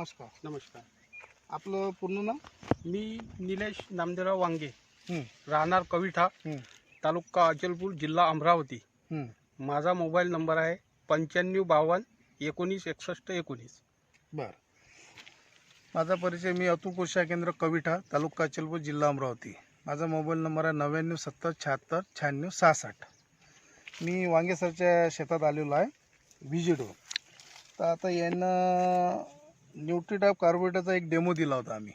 नमस्कार. नमस्कार. आपलं पूर्ण नाव? मी निलेश नामदेवराव वांगे. राहणार कविठा तालुका अचलपूर जिल्हा अमरावती. माझा मोबाईल नंबर आहे पंच्याण्णव बावन्न एकोणीस एकसष्ट एकोणीस. बर. माझा परिचय मी अतुल कृषी केंद्र कविठा तालुका अचलपूर जिल्हा अमरावती. माझा मोबाईल नंबर आहे नव्याण्णव सत्तर शहात्तर शहाण्णव सहासष्ट. मी वांगे सरच्या शेतात आलेलो आहे व्हिजिटवर तर आता यानं न्यूट्रीटॅप कार्बोरेटरचा एक डेमो दिला होता आम्ही.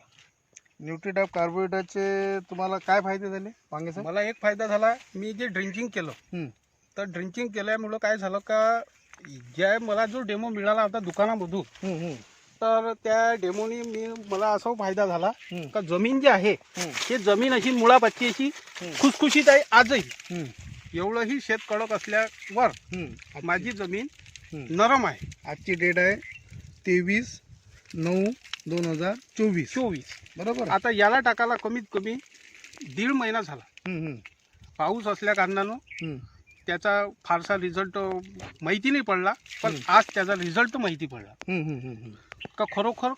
न्यूट्रीटॅप कार्बोरेटरचे तुम्हाला काय फायदे झाले वांगे सर मला एक फायदा झाला मी जे ड्रिंकिंग केलं तर ड्रिंकिंग केल्यामुळं काय झालं का ज्या मला जो डेमो मिळाला होता दुकानामधून तर त्या डेमोनी मी मला असा फायदा झाला का जमीन जी आहे हं, हे जमीन अशी मुळापाची अशी खुसखुशीत आहे आजही. एवढंही शेत कडक असल्यावर. माझी जमीन. नरम आहे. आजची डेट आहे तेवीस नऊ दोन हजार चोवीस. चोवीस. बरोबर? आता याला टाकायला कमीत कमी दीड महिना झाला. हम्म, हम्म, पाऊस असल्या कारणानं हम्म. त्याचा फारसा रिझल्ट माहिती नाही पडला पण. आज त्याचा रिझल्ट माहिती पडला. हम्म, हम्म, हम्म, हम्म. का खरोखर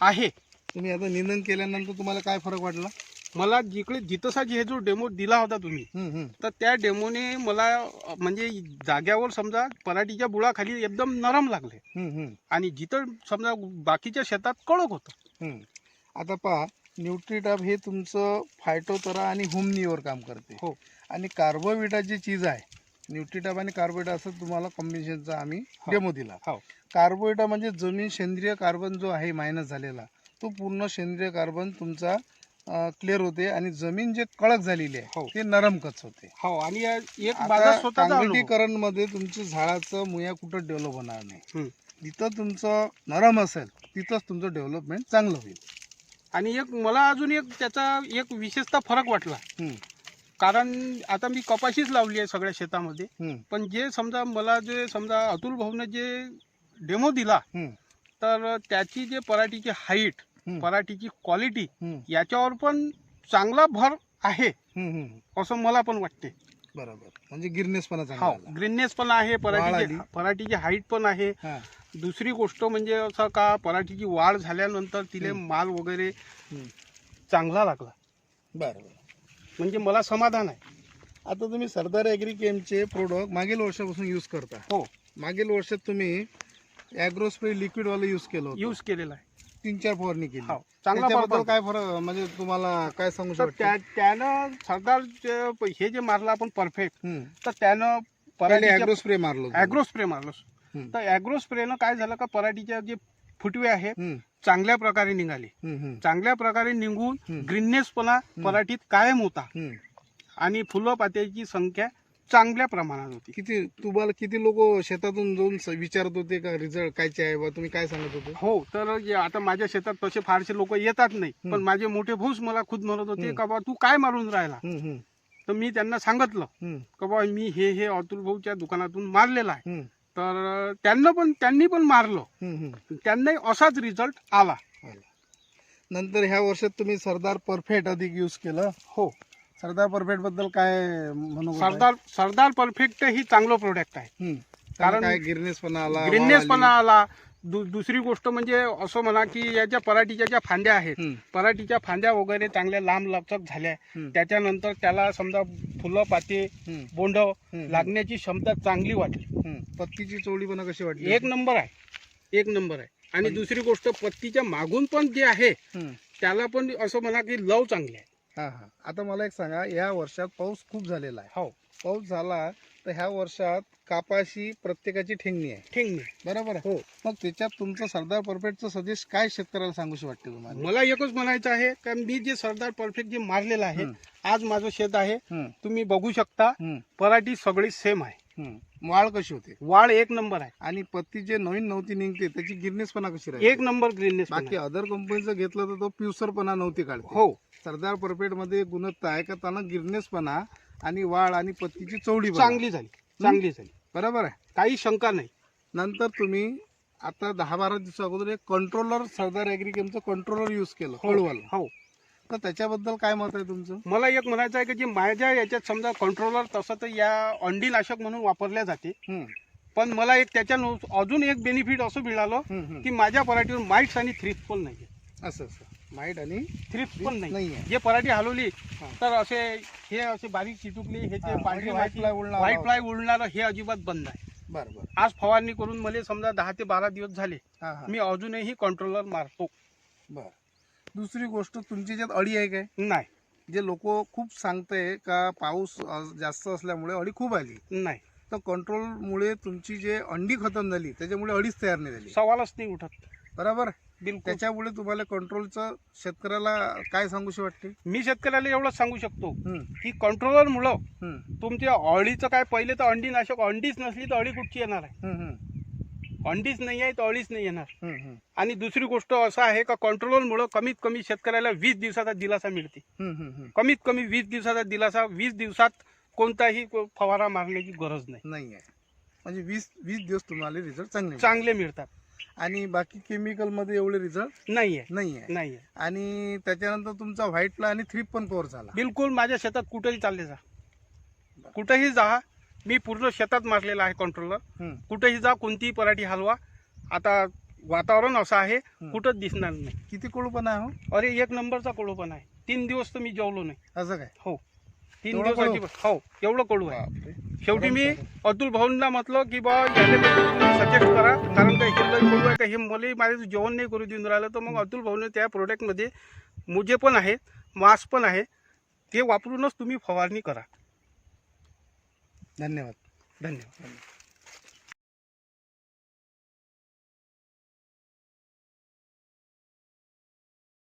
आहे? तुम्ही आता निंदन केल्यानंतर तुम्हाला काय फरक वाटला? मला जिकडे जितसा हे जो डेमो दिला होता तुम्ही तर त्या डेमोने मला म्हणजे जाग्यावर समजा पराठीच्या बुळाखाली एकदम नरम लागले आणि जिथं समजा बाकीच्या शेतात कडक होतं. आता पहा न्यूट्रीटॅप हे तुमचं फायटोतरा आणि हुमनीवर काम करते हो. आणि कार्बोविटा जी चीज आहे न्यूट्रीटॅप आणि कार्बोविटा असं तुम्हाला कॉम्बिनेशनचा आम्ही हो. डेमो दिला हो. कार्बोविटा म्हणजे जमीन सेंद्रिय कार्बन जो आहे मायनस झालेला तो पूर्ण सेंद्रिय कार्बन तुमचा क्लिअर होते आणि जमीन जे कडक झालेली आहे हो. ते नरम कच होते. हो आणि एक मध्ये तुमचं झाडाचं मुया कुठं डेव्हलप होणार नाही. जिथं तुमचं नरम असेल तिथंच तुमचं डेव्हलपमेंट चांगलं होईल. आणि एक मला अजून एक त्याचा एक विशेषतः फरक वाटला. कारण आता मी कपाशीच लावली आहे सगळ्या शेतामध्ये. पण जे समजा मला जे समजा अतुल भाऊने जे डेमो दिला तर त्याची जे पराठीची हाईट पराठीची क्वालिटी याच्यावर पण चांगला भर आहे. असं मला पण वाटते बरोबर म्हणजे हो आला. ग्रीननेस पण आहे पराठीची. पराठीची हाईट पण आहे हा, दुसरी गोष्ट म्हणजे असं का पराठीची वाढ झाल्यानंतर तिले. माल वगैरे. चांगला लागला बरं बरं म्हणजे मला समाधान आहे आता तुम्ही सरदार ॲग्रिकेमचे प्रोडक्ट मागील वर्षापासून यूज करता हो मागील वर्षात तुम्ही ॲग्रोस्प्रे लिक्विड वाला यूज केलं. यूज केलेला आहे तीन चार फवारणी केली हो चांगला त्याच्याबद्दल. काय फरक म्हणजे तुम्हाला काय सांगू तर शकता त्या त्यानं सरदार जे- हे जे मारलं आपण परफेक्ट हम्म. तर त्यानं पहिले पराठीच्या ॲग्रो स्प्रे मारलो ॲग्रो स्प्रे मारलं हम्म. तर ॲग्रो स्प्रेनं काय झालं का पराठीच्या जे फुटवे हम्म, चांगल्या प्रकारे निघाले हम्म, हम्म, चांगल्या प्रकारे निघून हम्म. ग्रीननेसपणा पराठीत कायम होता हम्म. आणि फुलं पात्याची संख्या चांगल्या प्रमाणात होती. किती तुम्हाला किती लोक शेतातून जाऊन स- विचारत होते का रिझल्ट कायचे आहे बा? तुम्ही काय सांगत होते? हो तर जे आता माझ्या शेतात तसे फारसे लोक येतात नाही. पण माझे मोठे भाऊच मला खुद म्हणत होते हम्म. का बा तू काय मारून राहिला? हम्म, हम्म, तर मी त्यांना सांगितलं हम्म, का बा मी हे हे अतुल भाऊच्या दुकानातून मारलेलं आहे. हम्म, तर त्यांना पण त्यांनी पण मारलं. हम्म, हम्म. त्यांनाही असाच रिझल्ट आला. नंतर ह्या वर्षात तुम्ही सरदार परफेक्ट अधिक यूज केलं. हो. सरदार परफेक्टबद्दल काय म्हणू सरदार सरदार परफेक्ट ही चांगलं प्रोडक्ट आहे. कारण काय गिरनेसपणा आला ग्रीननेस पण वाढ आली. दु, दुसरी गोष्ट म्हणजे असं म्हणा की याच्या पराठीच्या ज्या फांद्या आहेत पराठीच्या फांद्या वगैरे चांगल्या लांब लचक झाल्या. त्याच्यानंतर त्याला समजा फुलं पाते बोंड लागण्याची क्षमता चांगली वाटली. पत्तीची चवळीपणा कशी वाटली? एक नंबर आहे. एक नंबर आहे. आणि पण- दुसरी गोष्ट पत्तीच्या मागून पण जे आहे. त्याला पण असं म्हणा की लव चांगली आहे. हा हा. आता मला एक सांगा या वर्षात पाऊस खूप झालेला आहे. हो. पाऊस झाला तर ह्या वर्षात कापाशी प्रत्येकाची ठेंगणी आहे. नाही बरोबर आहे? हो. मग त्याच्यात तुमचं सरदार परफेक्टचं सजेस्ट काय शेतकऱ्याला सांगूशी वाटते तुम्हाला? मला एकच म्हणायचं आहे का मी जे सरदार परफेक्ट जे मारलेलं आहे. आज माझं शेत आहे तुम्ही बघू शकता पराठी सगळी सेम आहे. वाढ कशी होते? वाढ एक नंबर आहे. आणि पत्ती जे नवीन नव्हती निघते त्याची गिरनेसपणा कशी राहते एक नंबर ग्रीननेस बाकी अदर कंपनीचं घेतलं तर तो प्युसरपणा नव्हती काढते. हो. सरदार परफेक्टमध्ये गुणवत्ता आहे का? त्यांना गिरनेसपणा आणि वाढ आणि पत्तीची चवडी. चांगली झाली. चांगली झाली. बरोबर आहे. काही शंका नाही. नंतर तुम्ही आता दहा बारा दिवसा अगोदर एक कंट्रोलर सरदार ॲग्रिकेमचं कंट्रोलर यूज केलं हळूवाला हो. तर त्याच्याबद्दल काय मत आहे तुमचं? मला एक म्हणायचं आहे की जे माझ्या याच्यात समजा कंट्रोलर तसं तर या अंडीनाशक म्हणून वापरल्या जाते. हम्म, पण मला एक त्याच्यानं अजून एक बेनिफिट असं मिळालं हम्म, हम्म. की माझ्या पराठीवर माईट्स आणि थ्रिप्स पण नाही असं असं. माईट आणि थ्रिप्स पण नाही नाहीये. जे पराठी हलवली हा. तर असे हे असे बारीक चिटुकले हे हा, जे पांढरी white fly उडणार. व्हाईट. फ्लाय उडणारं हे अजिबात बंद आहे. बरं बरं. आज फवारणी करून मला समजा दहा ते बारा दिवस झाले. हां हां. मी अजूनही कंट्रोलर मारतो. बरं. दुसरी गोष्ट तुमची ज्यात अळी आहे काय? नाही. जे लोक खूप सांगते का पाऊस अ, जास्त असल्यामुळे अळी खूप आली. नाही. तर कंट्रोलमुळे तुमची जे अंडी खतम झाली त्याच्यामुळे अळीच तयार नाही झाली. सवालच नाही उठत. बरोबर? बिलकुल. त्याच्यामुळे तुम्हाला कंट्रोलचं शेतकऱ्याला काय सांगूशी वाटते? मी शेतकऱ्याला एवढंच सांगू शकतो हम्म, की कंट्रोलर मुळे हम्म, तुमच्या अळीचं काय पहिले तर अंडी नाशक अंडीच नसली तर अळी कुठची येणार आहे? हम्म, हम्म, अंडीच नाही आहे तर अळीच नाही येणार. हम्म, आणि दुसरी गोष्ट असं आहे का कंट्रोलरमुळं कमीत कमी शेतकऱ्याला वीस दिवसाचा दिलासा मिळते. हम्म, हम्म, हम्म. कमीत कमी वीस दिवसाचा दिलासा वीस दिवसात कोणताही फवारा मारण्याची गरज नाही. नाही आहे. म्हणजे वीस वीस दिवस तुम्हाला रिझल्ट चांगले मिळाले. चांगले मिळतात. आणि बाकी केमिकलमध्ये एवढे रिझल्ट नाही आहे. नाही आहे. नाही आहे. आणि त्याच्यानंतर तुमचा व्हाईट फ्लाय आणि थ्रीप पण कव्हर झाला. बिलकुल माझ्या शेतात कुठेही चालले जा. कुठेही जा मी पूर्ण शेतात मारलेला आहे कंट्रोलर हम्म, कुठेही जा कोणतीही पराठी हलवा. आता वातावरण असं आहे कुठंच दिसणार नाही. किती कोळपणा आहे हो? अरे एक नंबरचा कोळूपण आहे. तीन दिवस तर मी जेवलो नाही. असं काय? हो. तीन एवढं दिवस हो एवढं कडू आहे. बापरे. शेवटी मी अतुल भाऊंना म्हटलं की बा याले सजेस्ट करा. कारण का हे लई कडू आहे का हे मला माझं जेवण नाही करू देऊन राहिलं. तर मग अतुल भाऊने त्या प्रोडक्टमध्ये मुजे पण आहेत मास्क पण आहे. ते वापरूनच तुम्ही फवारणी करा. धन्यवाद. धन्यवाद.